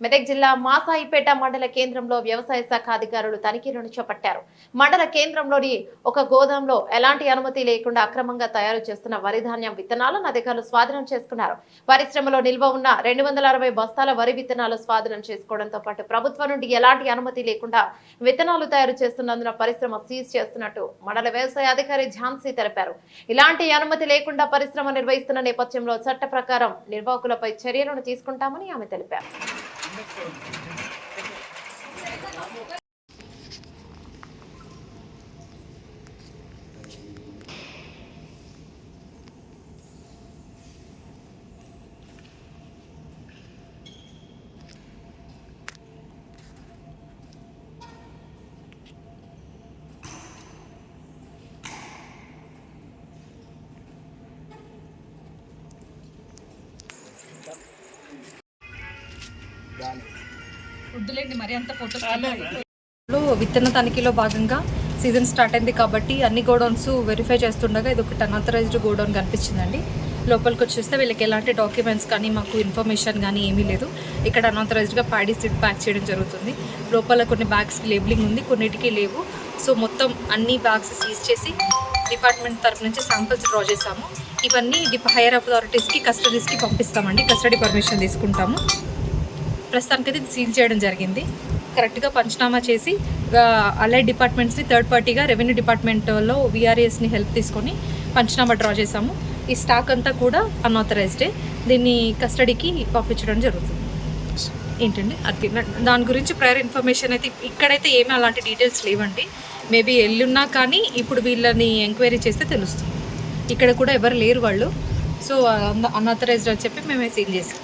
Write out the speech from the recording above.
మెదక్ జిల్లా మాసాయిపేట మండల కేంద్రంలో వ్యవసాయ శాఖ అధికారులు తనిఖీలను చేపట్టారు. మండల కేంద్రంలోని ఒక గోదాంలో ఎలాంటి అనుమతి లేకుండా అక్రమంగా తయారు చేస్తున్న వరి ధాన్యం విత్తనాలను అధికారులు స్వాధీనం చేసుకున్నారు. పరిశ్రమలో నిల్వ ఉన్న రెండు వందల అరవై బస్తాల వరి విత్తనాలు స్వాధీనం చేసుకోవడంతో పాటు ప్రభుత్వం నుండి ఎలాంటి అనుమతి లేకుండా విత్తనాలు తయారు చేస్తున్నందున పరిశ్రమ సీజ్ చేస్తున్నట్టు మండల వ్యవసాయ అధికారి ఝాన్సీ తెలిపారు. ఇలాంటి అనుమతి లేకుండా పరిశ్రమ నిర్వహిస్తున్న నేపథ్యంలో చట్ట ప్రకారం నిర్వాహకులపై చర్యలను తీసుకుంటామని ఆమె తెలిపారు. Thank you. వద్దులేండి మరి అంత ఫోటోస్లో విత్తన తనిఖీలో భాగంగా సీజన్ స్టార్ట్ అయింది కాబట్టి అన్ని గోడౌన్స్ వెరిఫై చేస్తుండగా ఇది ఒకటి అన్ఆథరైజ్డ్ గోడౌన్ కనిపించిందండి. లోపలికి వచ్చేస్తే వీళ్ళకి ఎలాంటి డాక్యుమెంట్స్ కానీ మాకు ఇన్ఫర్మేషన్ కానీ ఏమీ లేదు. ఇక్కడ అన్ఆథరైజ్డ్గా ప్యాడీ సీడ్ ప్యాక్ చేయడం జరుగుతుంది. లోపల కొన్ని బ్యాగ్స్కి లేబులింగ్ ఉంది కొన్నిటికి లేవు. సో మొత్తం అన్ని బ్యాగ్స్ సీజ్ చేసి డిపార్ట్మెంట్ తరఫు నుంచి శాంపిల్స్ డ్రా చేసాము ఇవన్నీ హైయర్ అథారిటీస్కి కస్టడీస్కి పంపిస్తామండి. కస్టడీ పర్మిషన్ తీసుకుంటాము. ప్రస్తుతానికైతే ఇది సీల్ చేయడం జరిగింది. కరెక్ట్గా పంచనామా చేసి అలైడ్ డిపార్ట్మెంట్స్ని థర్డ్ పార్టీగా రెవెన్యూ డిపార్ట్మెంట్లో విఆర్ఎస్ని హెల్ప్ తీసుకొని పంచనామా డ్రా చేసాము ఈ స్టాక్ అంతా కూడా అన్ఆథరైజ్డే దీన్ని కస్టడీకి పంపించడం జరుగుతుంది. ఏంటండి? అది దాని గురించి ప్రయర్ ఇన్ఫర్మేషన్ అయితే ఇక్కడైతే ఏమీ అలాంటి డీటెయిల్స్ లేవండి. మేబీ ఎల్లున్నా కానీ ఇప్పుడు వీళ్ళని ఎంక్వైరీ చేస్తే తెలుస్తుంది. ఇక్కడ కూడా ఎవరు లేరు వాళ్ళు. సో అన్ఆథరైజ్డ్ అని చెప్పి మేమే సీల్ చేసాం.